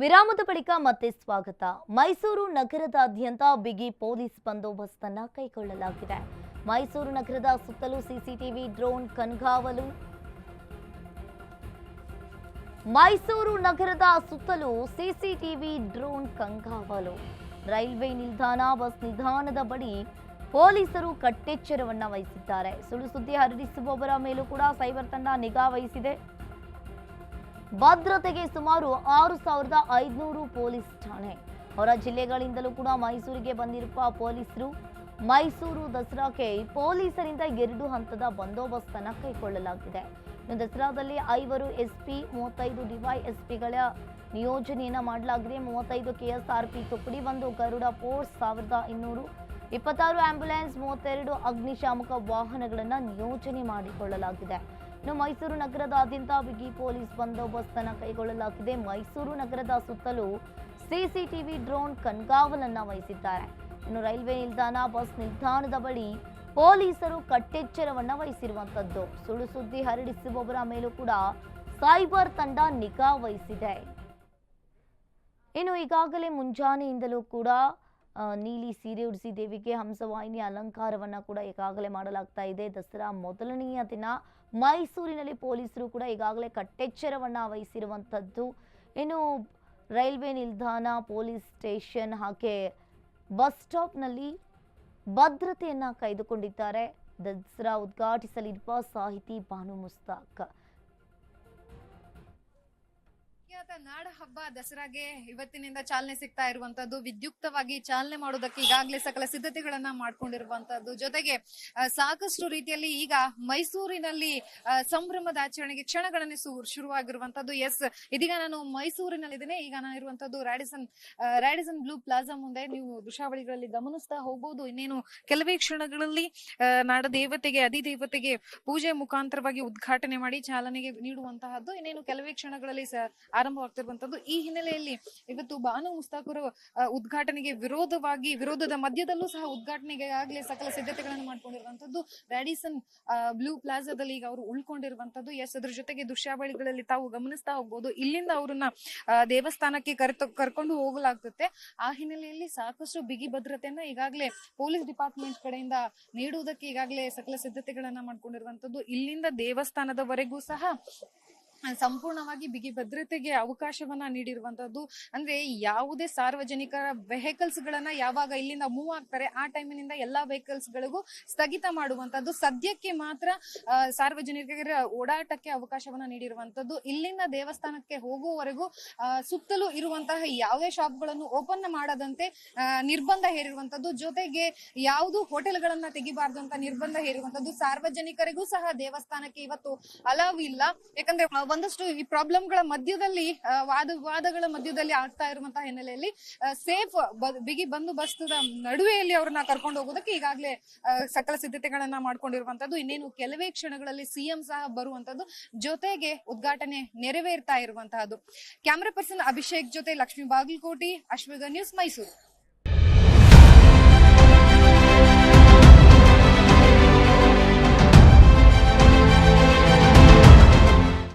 ವಿರಾಮದ ಬಳಿಕ ಮತ್ತೆ ಸ್ವಾಗತ. ಮೈಸೂರು ನಗರದಾದ್ಯಂತ ಬಿಗಿ ಪೊಲೀಸ್ ಬಂದೋಬಸ್ತನ್ನ ಕೈಗೊಳ್ಳಲಾಗಿದೆ. ಮೈಸೂರು ನಗರದ ಸುತ್ತಲೂ ಸಿಸಿಟಿವಿ ಡ್ರೋನ್ ಕಣ್ಗಾವಲು. ಮೈಸೂರು ನಗರದ ಸುತ್ತಲೂ ಸಿಸಿಟಿವಿ ಡ್ರೋನ್ ಕಣ್ಗಾವಲು. ರೈಲ್ವೆ ನಿಲ್ದಾಣ, ಬಸ್ ನಿಲ್ದಾಣದ ಬಳಿ ಪೊಲೀಸರು ಕಟ್ಟೆಚ್ಚರವನ್ನ ವಹಿಸಿದ್ದಾರೆ. ಸುಳ್ಳು ಸುದ್ದಿ ಹರಡಿಸುವವರ ಮೇಲೂ ಕೂಡ ಸೈಬರ್ ತಂಡ ನಿಗಾ ವಹಿಸಿದೆ. ಭದ್ರತೆಗೆ ಸುಮಾರು ಆರು ಸಾವಿರದ ಐದುನೂರು ಪೊಲೀಸ್ ಠಾಣೆ. ಹೊರ ಜಿಲ್ಲೆಗಳಿಂದಲೂ ಕೂಡ ಮೈಸೂರಿಗೆ ಬಂದಿರುವ ಪೊಲೀಸರು ಮೈಸೂರು ದಸರಾಕ್ಕೆ ಪೊಲೀಸರಿಂದ ಎರಡು ಹಂತದ ಬಂದೋಬಸ್ತನ್ನ ಕೈಗೊಳ್ಳಲಾಗಿದೆ. ದಸರಾದಲ್ಲಿ ಐವರು ಎಸ್ಪಿ, ಮೂವತ್ತೈದು ಡಿವೈಎಸ್ಪಿಗಳ ನಿಯೋಜನೆಯನ್ನು ಮಾಡಲಾಗಿದೆ. ಮೂವತ್ತೈದು ಕೆಎಸ್ಆರ್ಪಿ ತುಕಡಿ, ಒಂದು ಗರುಡ ಫೋರ್ಸ್, ಸಾವಿರದ ಇನ್ನೂರು ಇಪ್ಪತ್ತಾರು ಆಂಬ್ಯುಲೆನ್ಸ್, ಮೂವತ್ತೆರಡು ಅಗ್ನಿಶಾಮಕ ವಾಹನಗಳನ್ನು ನಿಯೋಜನೆ ಮಾಡಿಕೊಳ್ಳಲಾಗಿದೆ. ಇನ್ನು ಮೈಸೂರು ನಗರದಾದ್ಯಂತ ಬಿಗಿ ಪೊಲೀಸ್ ಬಂದೋಬಸ್ತನ್ನು ಕೈಗೊಳ್ಳಲಾಗಿದೆ. ಮೈಸೂರು ನಗರದ ಸುತ್ತಲೂ ಸಿಸಿಟಿವಿ ಡ್ರೋನ್ ಕಣ್ಗಾವಲನ್ನ ವಹಿಸಿದ್ದಾರೆ. ಇನ್ನು ರೈಲ್ವೆ ನಿಲ್ದಾಣ, ಬಸ್ ನಿಲ್ದಾಣದ ಬಳಿ ಪೊಲೀಸರು ಕಟ್ಟೆಚ್ಚರವನ್ನ ವಹಿಸಿರುವಂತದ್ದು. ಸುಳ್ಳು ಸುದ್ದಿ ಹರಡಿಸುವವರ ಮೇಲೂ ಕೂಡ ಸೈಬರ್ ತಂಡ ನಿಗಾ ವಹಿಸಿದೆ. ಇನ್ನು ಈಗಾಗಲೇ ಮುಂಜಾನೆಯಿಂದಲೂ ಕೂಡ ನೀಲಿ ಸೀರೆ ಉಡಿಸಿ ದೇವಿಗೆ ಹಂಸವಾಹಿನಿ ಅಲಂಕಾರವನ್ನು ಕೂಡ ಈಗಾಗಲೇ ಮಾಡಲಾಗ್ತಾ ಇದೆ. ದಸರಾ ಮೊದಲನೆಯ ದಿನ ಮೈಸೂರಿನಲ್ಲಿ ಪೊಲೀಸರು ಕೂಡ ಈಗಾಗಲೇ ಕಟ್ಟೆಚ್ಚರವನ್ನ ವಹಿಸಿರುವಂಥದ್ದು. ಏನು ರೈಲ್ವೆ ನಿಲ್ದಾಣ, ಪೊಲೀಸ್ ಸ್ಟೇಷನ್ ಹಾಗೆ ಬಸ್ ಸ್ಟಾಪ್ನಲ್ಲಿ ಭದ್ರತೆಯನ್ನು ಕಾಯ್ದುಕೊಂಡಿದ್ದಾರೆ. ದಸರಾ ಉದ್ಘಾಟಿಸಲಿರುವ ಸಾಹಿತಿ ಭಾನು ಮುಸ್ತಾಕ್. ನಾಡ ಹಬ್ಬ ದಸರಾಗೆ ಇವತ್ತಿನಿಂದ ಚಾಲನೆ ಸಿಗ್ತಾ ಇರುವಂತದ್ದು, ವಿದ್ಯುಕ್ತವಾಗಿ ಚಾಲನೆ ಮಾಡೋದಕ್ಕೆ ಈಗಾಗಲೇ ಸಕಲ ಸಿದ್ಧತೆಗಳನ್ನ ಮಾಡ್ಕೊಂಡಿರುವಂತದ್ದು. ಜೊತೆಗೆ ಸಾಕಷ್ಟು ರೀತಿಯಲ್ಲಿ ಈಗ ಮೈಸೂರಿನಲ್ಲಿ ಸಂಭ್ರಮದ ಆಚರಣೆಗೆ ಕ್ಷಣಗಳನ್ನೇ ಶುರುವಾಗಿರುವಂತದ್ದು. ಎಸ್ ಇದೀಗ ನಾನು ಮೈಸೂರಿನಲ್ಲಿದ್ದೇನೆ. ಈಗ ನಾನು ಇರುವಂತದ್ದು ರಾಡಿಸನ್ ರಾಡಿಸನ್ ಬ್ಲೂ ಪ್ಲಾಜಾ ಮುಂದೆ. ನೀವು ದೃಶ್ಯಾವಳಿಗಳಲ್ಲಿ ಗಮನಿಸ್ತಾ ಹೋಗಬಹುದು ಇನ್ನೇನು ಕೆಲವೇ ಕ್ಷಣಗಳಲ್ಲಿ ನಾಡ ದೇವತೆಗೆ ಅಧಿದೇವತೆಗೆ ಪೂಜೆ ಮುಖಾಂತರವಾಗಿ ಉದ್ಘಾಟನೆ ಮಾಡಿ ಚಾಲನೆಗೆ ನೀಡುವಂತಹದ್ದು. ಇನ್ನೇನು ಕೆಲವೇ ಕ್ಷಣಗಳಲ್ಲಿ ಸ ಆರಂಭವಾಗ್ತಿರುವಂತದ್ದು ಈ ಹಿನ್ನೆಲೆಯಲ್ಲಿ ಇವತ್ತು ಬಾನು ಮುಸ್ತಾಕರು ಉದ್ಘಾಟನೆಗೆ ವಿರೋಧವಾಗಿ, ವಿರೋಧದ ಮಧ್ಯದಲ್ಲೂ ಸಹ ಉದ್ಘಾಟನೆಗೆ ಆಗ್ಲೇ ಸಕಲ ಸಿದ್ಧತೆಗಳನ್ನು ಮಾಡ್ಕೊಂಡಿರುವಂತದ್ದು. ರ್ಯಾಡಿಸನ್ ಬ್ಲೂ ಪ್ಲಾಜಾದಲ್ಲಿ ಈಗ ಅವರು ಉಳ್ಕೊಂಡಿರುವಂತದ್ದು. ಎಸ್ ಅದ್ರ ಜೊತೆಗೆ ದೃಶ್ಯಾವಳಿಗಳಲ್ಲಿ ತಾವು ಗಮನಿಸ್ತಾ ಹೋಗ್ಬೋದು. ಇಲ್ಲಿಂದ ಅವರನ್ನ ದೇವಸ್ಥಾನಕ್ಕೆ ಕರೆತ, ಕರ್ಕೊಂಡು ಹೋಗಲಾಗ್ತದೆ. ಆ ಹಿನ್ನೆಲೆಯಲ್ಲಿ ಸಾಕಷ್ಟು ಬಿಗಿ ಭದ್ರತೆಯನ್ನ ಈಗಾಗಲೇ ಪೊಲೀಸ್ ಡಿಪಾರ್ಟ್ಮೆಂಟ್ ಕಡೆಯಿಂದ ನೀಡುವುದಕ್ಕೆ ಈಗಾಗಲೇ ಸಕಲ ಸಿದ್ಧತೆಗಳನ್ನ ಮಾಡ್ಕೊಂಡಿರುವಂತದ್ದು. ಇಲ್ಲಿಂದ ದೇವಸ್ಥಾನದವರೆಗೂ ಸಹ ಸಂಪೂರ್ಣವಾಗಿ ಬಿಗಿ ಭದ್ರತೆಗೆ ಅವಕಾಶವನ್ನ ನೀಡಿರುವಂತದ್ದು. ಅಂದ್ರೆ ಯಾವುದೇ ಸಾರ್ವಜನಿಕರ ವೆಹಿಕಲ್ಸ್ ಗಳನ್ನ ಯಾವಾಗ ಇಲ್ಲಿಂದ ಮೂವ್ ಆಗ್ತಾರೆ, ಆ ಟೈಮಿನಿಂದ ಎಲ್ಲಾ ವೆಹಿಕಲ್ಸ್ ಗಳಿಗೂ ಸ್ಥಗಿತ ಮಾಡುವಂತದ್ದು. ಸದ್ಯಕ್ಕೆ ಮಾತ್ರ ಸಾರ್ವಜನಿಕರ ಓಡಾಟಕ್ಕೆ ಅವಕಾಶವನ್ನ ನೀಡಿರುವಂತದ್ದು. ಇಲ್ಲಿಂದ ದೇವಸ್ಥಾನಕ್ಕೆ ಹೋಗುವವರೆಗೂ ಸುತ್ತಲೂ ಇರುವಂತಹ ಯಾವುದೇ ಶಾಪ್ಗಳನ್ನು ಓಪನ್ ಮಾಡದಂತೆ ನಿರ್ಬಂಧ ಹೇರಿರುವಂತದ್ದು. ಜೊತೆಗೆ ಯಾವುದು ಹೋಟೆಲ್ಗಳನ್ನ ತೆಗಿಬಾರ್ದು ಅಂತ ನಿರ್ಬಂಧ ಹೇರಿರುವಂತದ್ದು. ಸಾರ್ವಜನಿಕರಿಗೂ ಸಹ ದೇವಸ್ಥಾನಕ್ಕೆ ಇವತ್ತು ಅಲಾವ್ ಇಲ್ಲ. ಯಾಕಂದ್ರೆ ಒಂದಷ್ಟು ಈ ಪ್ರಾಬ್ಲಮ್ಗಳ ಮಧ್ಯದಲ್ಲಿ ವಾದ ವಿವಾದಗಳ ಮಧ್ಯದಲ್ಲಿ ಆಗ್ತಾ ಇರುವಂತಹ ಹಿನ್ನೆಲೆಯಲ್ಲಿ ಸೇಫ್ ಬಿಗಿ ಬಂದು ಬಂದೋಬಸ್ತದ ನಡುವೆಯಲ್ಲಿ ಅವ್ರನ್ನ ಕರ್ಕೊಂಡು ಹೋಗೋದಕ್ಕೆ ಈಗಾಗಲೇ ಸಕಲ ಸಿದ್ಧತೆಗಳನ್ನ ಮಾಡ್ಕೊಂಡಿರುವಂತದ್ದು. ಇನ್ನೇನು ಕೆಲವೇ ಕ್ಷಣಗಳಲ್ಲಿ ಸಿಎಂ ಸಹ ಬರುವಂತದ್ದು ಜೊತೆಗೆ ಉದ್ಘಾಟನೆ ನೆರವೇರ್ತಾ ಇರುವಂತಹದ್ದು. ಕ್ಯಾಮ್ರಾ ಪರ್ಸನ್ ಅಭಿಷೇಕ್ ಜೊತೆ ಲಕ್ಷ್ಮೀ ಬಾಗಲಕೋಟಿ, ಅಶ್ವಗ ನ್ಯೂಸ್ ಮೈಸೂರು.